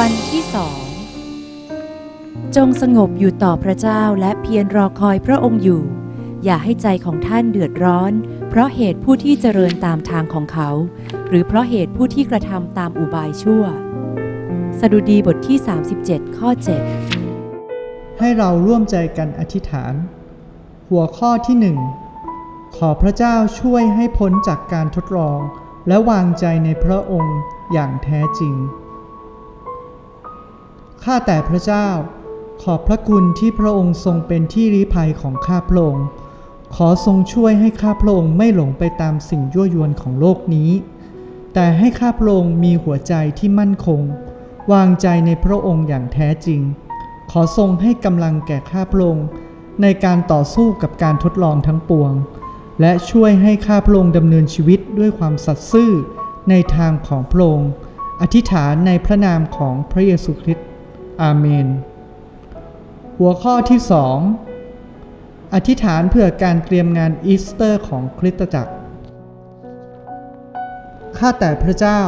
วันที่สองจงสงบอยู่ต่อพระเจ้าและเพียรรอคอยพระองค์อยู่ อย่าให้ใจของท่านเดือดร้อน เพราะเหตุผู้ที่เจริญตามทางของเขา หรือเพราะเหตุผู้ที่กระทำตามอุบายชั่ว สดุดีบทที่ 37 ข้อ 7 ให้เราร่วมใจกันอธิษฐาน หัวข้อที่หนึ่งขอพระเจ้าช่วยให้พ้นจากการทดลอง และวางใจในพระองค์อย่างแท้จริง ข้าแต่พระเจ้า ขอบพระคุณที่พระองค์ทรงเป็นที่ลี้ภัยของข้าพระองค์ขอทรงช่วยให้ข้าพระองค์ไม่หลงไปตามสิ่งยั่วยวนของโลกนี้ แต่ให้ข้าพระองค์มีหัวใจที่มั่นคง วางใจในพระองค์อย่างแท้จริง ขอทรงให้กำลังแก่ข้าพระองค์ในการต่อสู้กับการทดลองทั้งปวง และช่วยให้ข้าพระองค์ดำเนินชีวิตด้วยความสัตย์ซื่อในทางของพระองค์ อธิษฐานในพระนามของพระเยซูคริสต์ อาเมน หัวข้อที่สองอธิษฐานเพื่อการเตรียมงานอีสเตอร์ของคริสตจักร ข้าแต่พระเจ้า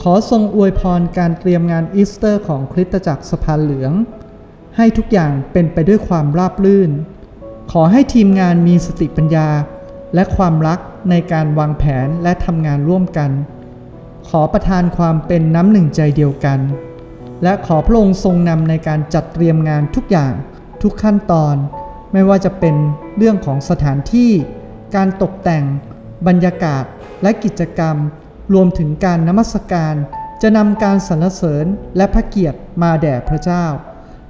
ขอทรงอวยพรการเตรียมงานอีสเตอร์ของคริสตจักรสะพานเหลือง ให้ทุกอย่างเป็นไปด้วยความราบรื่น ขอให้ทีมงานมีสติปัญญา และความรักในการวางแผนและทำงานร่วมกัน ขอประทานความเป็นน้ำหนึ่งใจเดียวกัน และขอพระองค์ทรงนำในการจัดเตรียมงานทุกอย่างทุกขั้นตอน ไม่ว่าจะเป็นเรื่องของสถานที่ การตกแต่ง บรรยากาศและกิจกรรม รวมถึงการนมัสการ จะนำการสรรเสริญและพระเกียรติมาแด่พระเจ้า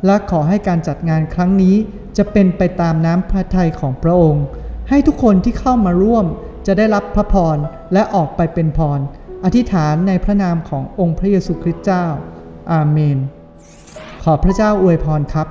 และขอให้การจัดงานครั้งนี้จะเป็นไปตามน้ำพระทัยของพระองค์ ให้ทุกคนที่เข้ามาร่วมจะได้รับพระพรและออกไปเป็นพร อธิษฐานในพระนามขององค์พระเยซูคริสต์เจ้า อาเมน ขอพระเจ้าอวยพรครับ